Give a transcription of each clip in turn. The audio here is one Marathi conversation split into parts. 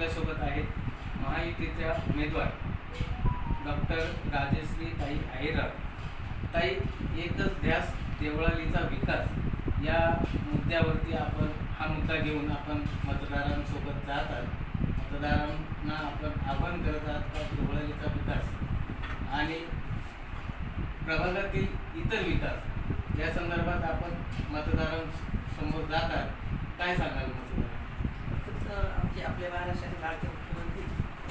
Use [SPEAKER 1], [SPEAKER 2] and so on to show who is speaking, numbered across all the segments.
[SPEAKER 1] आपल्यासोबत आहेत महायुतीच्या उमेदवार डॉक्टर राजेश्री ताई आहेरा ताई एकच ध्यास देवळालीचा विकास. या मुद्द्यावरती आपण हा मुद्दा घेऊन आपण मतदारांसोबत जात आहात. मतदारांना आपण आवाहन करत आहात का देवळालीचा विकास? आणि प्रभागातील इतर विकास या संदर्भात आपण मतदारांसमोर जात आहात काय सांगाल मतदार
[SPEAKER 2] फक्त आमचे आपल्या महाराष्ट्राचे लाडके मुख्यमंत्री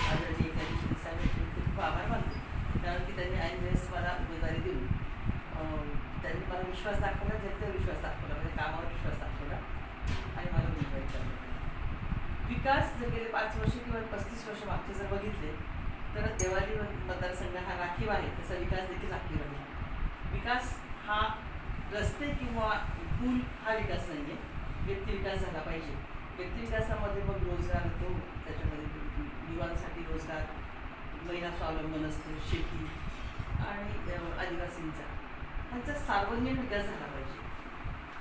[SPEAKER 2] आदरणीय एकनाथ शिंदे साहेब यांचे मी खूप आभार मानते कारण की त्यांनी ऐन वेळेस मला उमेदवारी देऊन अं, त्यांनी मला विश्वास दाखवला जनतेवर विश्वास दाखवला म्हणजे कामावर विश्वास दाखवला आणि मला उमेदवारी दिली विकास जर गेले पाच वर्ष किंवा पस्तीस वर्ष मागचे जर बघितले तर देवाली मतदारसंघ हा राखीव आहे. तसा विकास देखील राखीव आहे विकास हा रस्ते किंवा पूल हा विकास नाही आहे व्यक्ती विकास झाला पाहिजे. व्यक्ती विकासामध्ये मग रोजगार येतो त्याच्यामध्ये युवांसाठी रोजगार महिला स्वावलंबन असतो शेती आणि आदिवासींचा. त्यांचा सार्वजनिक विकास झाला पाहिजे.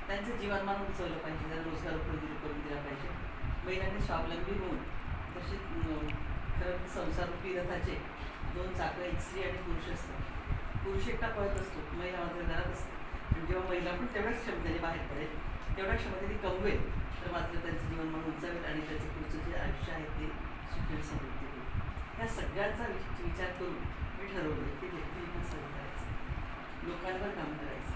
[SPEAKER 2] त्यांचं जीवनमान उंचवलं पाहिजे. त्यांना रोजगार उपलब्ध करून दिला पाहिजे. महिलांनी स्वावलंबी होऊन तसे अं, खरं संसारूपी रथाचे दोन चाकं एक स्त्री आणि पुरुष असतात. पुरुष एकटा पळत असतो महिला मात्र घरात असते. आणि जेव्हा महिला पण तेवढ्याच क्षमतेने बाहेर पडेल तेवढ्या क्षमतेने कमवेल तर मात्र त्यांचं जीवनमान उंचावेल आणि त्याचं पुढचं जे आयुष्य आहे ते सुखेल समृद्धी होईल. ह्या सगळ्यांचा विचार करून मी ठरवलं की व्यक्ती सगळं करायचं. लोकांवर काम करायचं.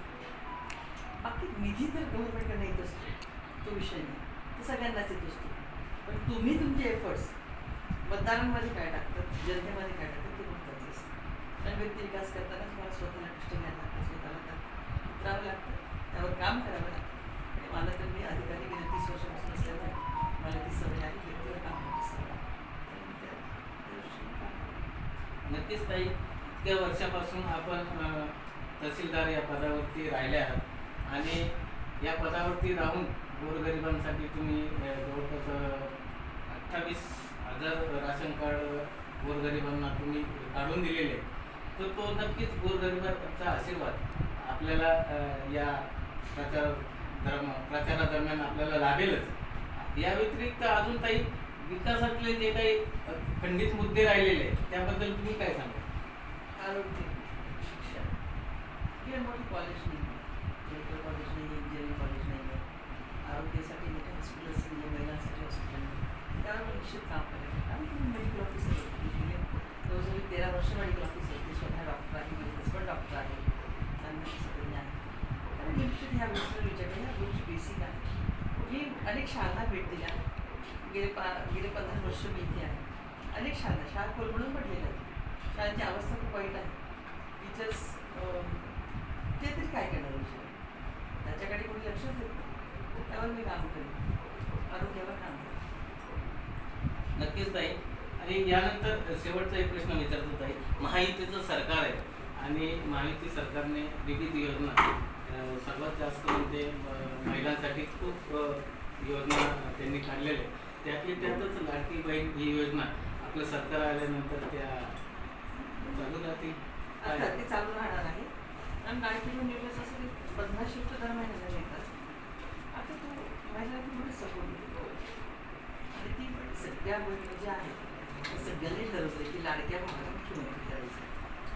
[SPEAKER 2] बाकी निधी तर गव्हर्नमेंटकडे येत असतो. तो विषय नाही. तो सगळ्यांनाच येत असतो. पण तुम्ही तुमचे एफर्ट्स मतदारांमध्ये काय टाकतात? जनतेमध्ये काय टाकतात? ते महत्त्वाचं असतं. कारण व्यक्ती विकास करताना तुम्हाला स्वतःला कष्ट घ्यायला लागतं स्वतःला उतरावं लागतं त्यावर काम करावं लागतं. आणि मला तर मी अधिकारी गेल्या तीस वर्षापासून असल्यामुळे मला ती सवय आहे व्यक्तीवर काम
[SPEAKER 1] नक्कीच ताई इतक्या वर्षापासून आपण तहसीलदार या पदावरती राहिले आहात. आणि या पदावरती राहून गोरगरिबांसाठी तुम्ही जवळपास अठ्ठावीस हजार राशन कार्ड गोरगरिबांना तुम्ही काढून दिलेले तर तो नक्कीच गोरगरिबांचा आशीर्वाद आपल्याला या प्रचार दरम प्रचारादरम्यान आपल्याला लाभेलच. या व्यतिरिक्त अजून काही विकासातले जे काही खंडित मुद्दे राहिलेले आहेत त्याबद्दल तुम्ही काय सांगा
[SPEAKER 2] आरोग्य. ही कॉलेज नाही आहे मेडिकल कॉलेज नाही आहे इंजिनिअरिंग कॉलेज नाही आहे आरोग्यासाठी मोठे हॉस्पिटल्स नाही आहे महिलांसाठी हॉस्पिटल नाही त्यावर निश्चित काम करायचं. कारण तुम्ही मेडिकल ऑफिसर होते गेले जवळजवळ मी तेरा वर्ष मेडिकल ऑफिसर होते स्वतः डॉक्टर आहे माझे हस्बंड डॉक्टर आहे त्यांना सगळं आहे. कारण निश्चित ह्या गोष्टी विचारल्या ह्या गोष्टी बेसिक आहे. मी अनेक शाळांना भेट दिल्या गेले पा गेले पंधरा वर्ष मी इथे आहे. अनेक शाळा शाळा कोलमडून पडलेल्या आहेत शाळांची अवस्था खूप वाईट आहे. टीचर्स ते तरी काय करणार विषय त्याच्याकडे कोणी लक्षच देत नाही. त्यावर मी काम करेन. आरोग्यावर काम करेन.
[SPEAKER 1] नक्कीच ताई. आणि यानंतर शेवटचा एक प्रश्न विचारतो ताई. महायुतीचं सरकार आहे आणि महायुती सरकारने विविध योजना सर्वात जास्त म्हणजे महिलांसाठी खूप योजना त्यांनी काढलेल्या आहेत. त्यातली त्यातच लाडकी बहीण ही योजना आपलं सरकार आल्यानंतर त्या चालू राहतील.
[SPEAKER 2] चालू राहणार आहे. आणि लाडकी म्हणजे बहीण असं की पन्नास शिफ्ट दर महिन्याला येतात. आता तू माझ्या ती थोडी सपोर्ट देतो. आणि ती पण सगळ्या बहिणी म्हणजे ज्या आहेत त्या सगळ्यांनी ठरवलं की लाडक्या भावाला मुख्यमंत्री करायचं.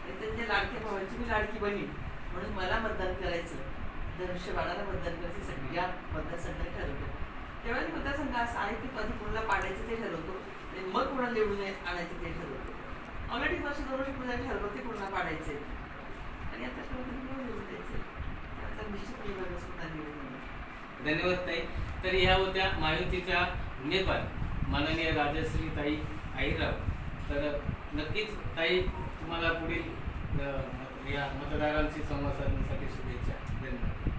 [SPEAKER 2] आणि त्यांच्या लाडक्या भावाची मी लाडकी बहीण. म्हणून मला मतदान करायचं. धनुष्यबाणाला मतदान करायचं. सगळ्या मतदारसंघाने ठरवलं त्यावेळेस मतदारसंघ असं आहे की कधी कोणाला पाडायचं ते ठरवतो. आणि मग कोणाला निवडून ये- आणायचं ते ठरवतो. ऑलरेडी वर्ष दोन वर्ष पूर्ण ठरवलं ते कोणाला पाडायचे आणि आता शेवटी निवडून निश्चित सुद्धा निवडून
[SPEAKER 1] धन्यवाद ताई. तर ह्या होत्या मायुतीच्या उमेदवार माननीय राजश्री ताई आईराव. तर नक्कीच ताई तुम्हाला पुढील या मतदारांशी संवाद साधण्यासाठी शुभेच्छा. धन्यवाद.